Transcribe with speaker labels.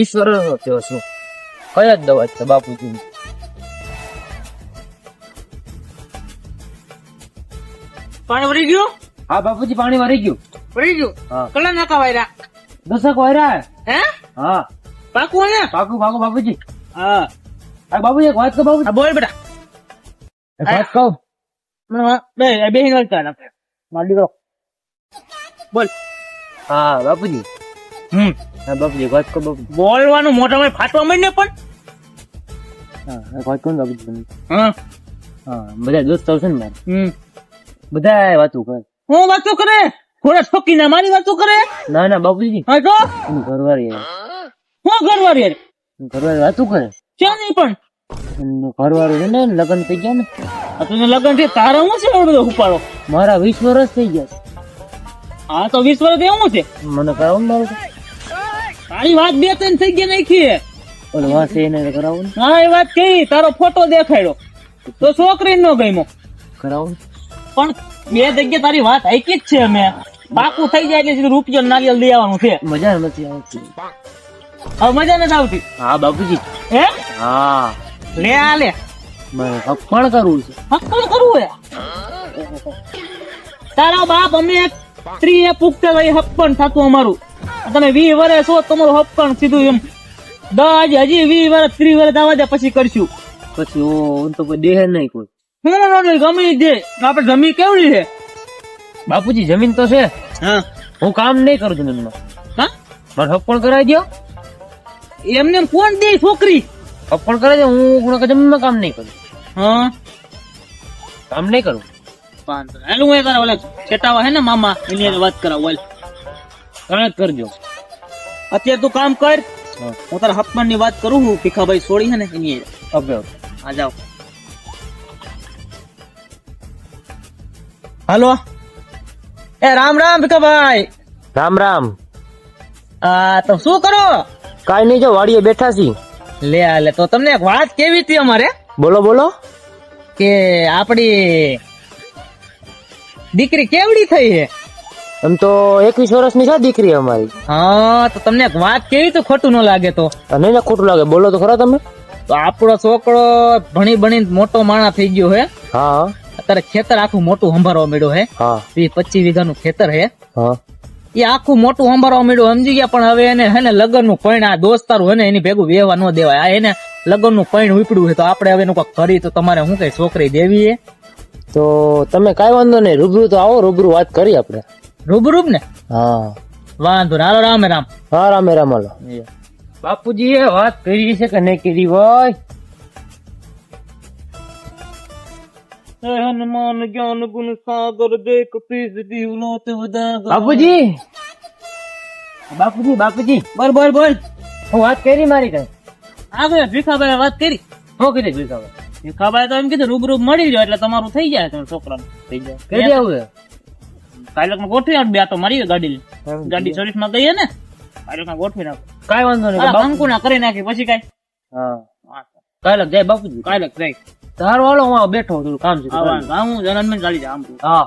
Speaker 1: ઈશ્વર નો થયો છું કયા જ દવા છે બાપુજી?
Speaker 2: પાણી ભરી ગયું?
Speaker 1: હા બાપુજી પાણી ભરી ગયું.
Speaker 2: ભરી ગયું? કલા નાકા વાયરા?
Speaker 1: દસક વાયરા
Speaker 2: હે?
Speaker 1: હા?
Speaker 2: પાકું હે
Speaker 1: પાકું પાકું બાપુજી.
Speaker 2: હા.
Speaker 1: આ બાપુજી એક વાત કહો બાપુજી.
Speaker 2: બોલ બેટા.
Speaker 1: એક વાત કહો?
Speaker 2: બે બે હિંગલ કર આપણે માર દીકરો. બોલ.
Speaker 1: હા બાપુજી.
Speaker 2: હમ.
Speaker 1: હા બાપુજી વાત કહો બાપુજી
Speaker 2: બોલવાનું મોઢામાં ફાટવા માંડ ને પણ?
Speaker 1: હા વાત કહું બાપુજી
Speaker 2: હા.
Speaker 1: હા બધા દોસ્ત આવશે ને મારે.
Speaker 2: હમ.
Speaker 1: બધા વાતો કરે.
Speaker 2: હું વાતો કરે? કોણ ઠોકી ના મારી વાતો કરે?
Speaker 1: ના ના બાપુજી.
Speaker 2: હા તો?
Speaker 1: એની ઘરવાળી
Speaker 2: હું. ઘરવાળી
Speaker 1: ઘરવાળી વાતો કરે?
Speaker 2: ક્યાં નહીં પણ.
Speaker 1: ઘરવાળું છે ને લગ્ન થઈ ગયા ને?
Speaker 2: આ તું લગ્ન છે તારા હું છે બધો ઉપાડો
Speaker 1: મારા વીસ વર્ષ થઈ ગયા આ
Speaker 2: હા તો વીસ વર્ષ એવું છે.
Speaker 1: મને કરાવો મારું
Speaker 2: તારી વાત બે ત્રણ થઈ ગયા નાખી
Speaker 1: ઓલો વાસે એને કરાવો ને.
Speaker 2: હા એ વાત કહી. તારો ફોટો દેખાડ્યો. તો છોકરી નો ગમ્યો.
Speaker 1: કરાવો
Speaker 2: પણ બે જગ્યા તારી વાત આઈકી જ છે અમે. પાકું થઈ જાય એટલે સીધું રૂપિયો ને લઈ આવવાનું છે.
Speaker 1: મજા નથી આવતી.
Speaker 2: હવે મજા નથી આવતી.
Speaker 1: હા બાપુજી.
Speaker 2: હે?
Speaker 1: હા.
Speaker 2: લે આ લે.
Speaker 1: મને હક કરવું છે.
Speaker 2: હક્કલ કરવું હે? તારા બાપ અમે સ્ત્રી એ પુખ્ત વય હપ્પણ થતું અમારું. તમે વી વર્ષ હો હપ પણ સીધું એમ. દસ હજી વી વર્ષ ત્રીસ વર્ષ આવવા દે પછી કરશું.
Speaker 1: પછી ઓ તો કોઈ દેહ નહીં કોઈ.
Speaker 2: હું ના ગમે દે આપણે જમી કેવડી છે?
Speaker 1: બાપુજી જમીન તો છે.
Speaker 2: હા.
Speaker 1: હું કામ નહીં કરું જમીનમાં.
Speaker 2: હા?
Speaker 1: મારે હપ પણ કરાવી દો
Speaker 2: એમને એમ કોણ દે છોકરી?
Speaker 1: હપ પણ કરાવી દે હું જમીનમાં કામ નહીં કરું.
Speaker 2: હા.
Speaker 1: કામ નહીં કરું.
Speaker 2: પાંચ હાલું હું તારા ઓલે છેટાવા હે ને મામા એની વાત કરાવ
Speaker 1: કામ કરજો.
Speaker 2: અત્યારે તું કામ કર.
Speaker 1: હું.
Speaker 2: તારા હપ્પણની વાત કરું હું ભીખાભાઈ છોડી છે ને એની
Speaker 1: ઓકે
Speaker 2: આ જાઓ. હાલો. એ રામ રામ ભીખાભાઈ.
Speaker 1: રામ રામ.
Speaker 2: આ તો શું કરો?
Speaker 1: કાઈ નહીં જો વાડીએ બેઠા છી.
Speaker 2: લે આ લે તો તમને એક વાત કેવી હતી અમારે?
Speaker 1: બોલો બોલો.
Speaker 2: કે આપડી દીકરી કેવડી થઈ છે
Speaker 1: એમ તો એકવીસ વર્ષની છે દીકરી અમારી.
Speaker 2: હા તો તમને એક વાત કેવી તો ખોટું ન લાગે તો?
Speaker 1: અને ખોટું લાગે. બોલો તો ખરા તમે.
Speaker 2: તો આપણો છોકરો ભણી ભણી મોટો માણા થઈ ગયો હે.
Speaker 1: હા.
Speaker 2: અત્યારે ખેતર આખું મોટું સંભાળવા મળ્યું હે.
Speaker 1: હા.
Speaker 2: વીસ પચીસ વીઘાનું ખેતર હે.
Speaker 1: હા.
Speaker 2: એ આખું મોટું સંભાળવા મળ્યું સમજી ગયા પણ હવે એને હે ને લગ્નનું પૈણ આ દોસ્તારું હે ને એની ભેગું વેવા ન દેવાય. આ એને લગ્નનું પૈણ ઉપડ્યું હોય તો આપણે હવે એનું કાંઈક કરી તો તમારે શું કઈ છોકરી દેવી
Speaker 1: તો તમે કઈ વાંધો નહીં રૂબરૂ તો આવો રૂબરૂ વાત કરી આપણે.
Speaker 2: રૂબરૂબ ને
Speaker 1: હા.
Speaker 2: વાંધો હાલો રામે રામ.
Speaker 1: હા રામે રામ હાલો. બાપુજી એ વાત કરી છે કે નહીં કરી ભાઈ
Speaker 2: હનુમાન જ્ઞાન ગુણ સાગર દેખ પીસ દીવલો તે બધા
Speaker 1: બાપુજી! બાપુજી બાપુજી
Speaker 2: બોલ બોલ બોલ.
Speaker 1: હું વાત કરી મારી કઈ?
Speaker 2: આગળ ભીખાભાઈ વાત કરી.
Speaker 1: હું કીધું ભીખાભાઈ?
Speaker 2: ભીખાભાઈ તો એમ કીધું રૂબરૂ મળી જાય એટલે તમારું થઈ જાય તમે છોકરાનું. થઈ જાય.
Speaker 1: કરી આવું
Speaker 2: કાલે ગોઠવી આપ બે તો મારી ગાડી. ગાડી સર્વિસમાં ગઈ ને ને માં ગોઠવી નાખ.
Speaker 1: કાઈ વાંધો નહીં
Speaker 2: બંકુ ના કરી નાખી પછી કઈ?
Speaker 1: હા. કાલે જય બાપુજી.
Speaker 2: કાયલક જઈ
Speaker 1: તારો વાળો હું બેઠો થોડું કામ છે
Speaker 2: હું જનન ગાડી જા આમ
Speaker 1: હા.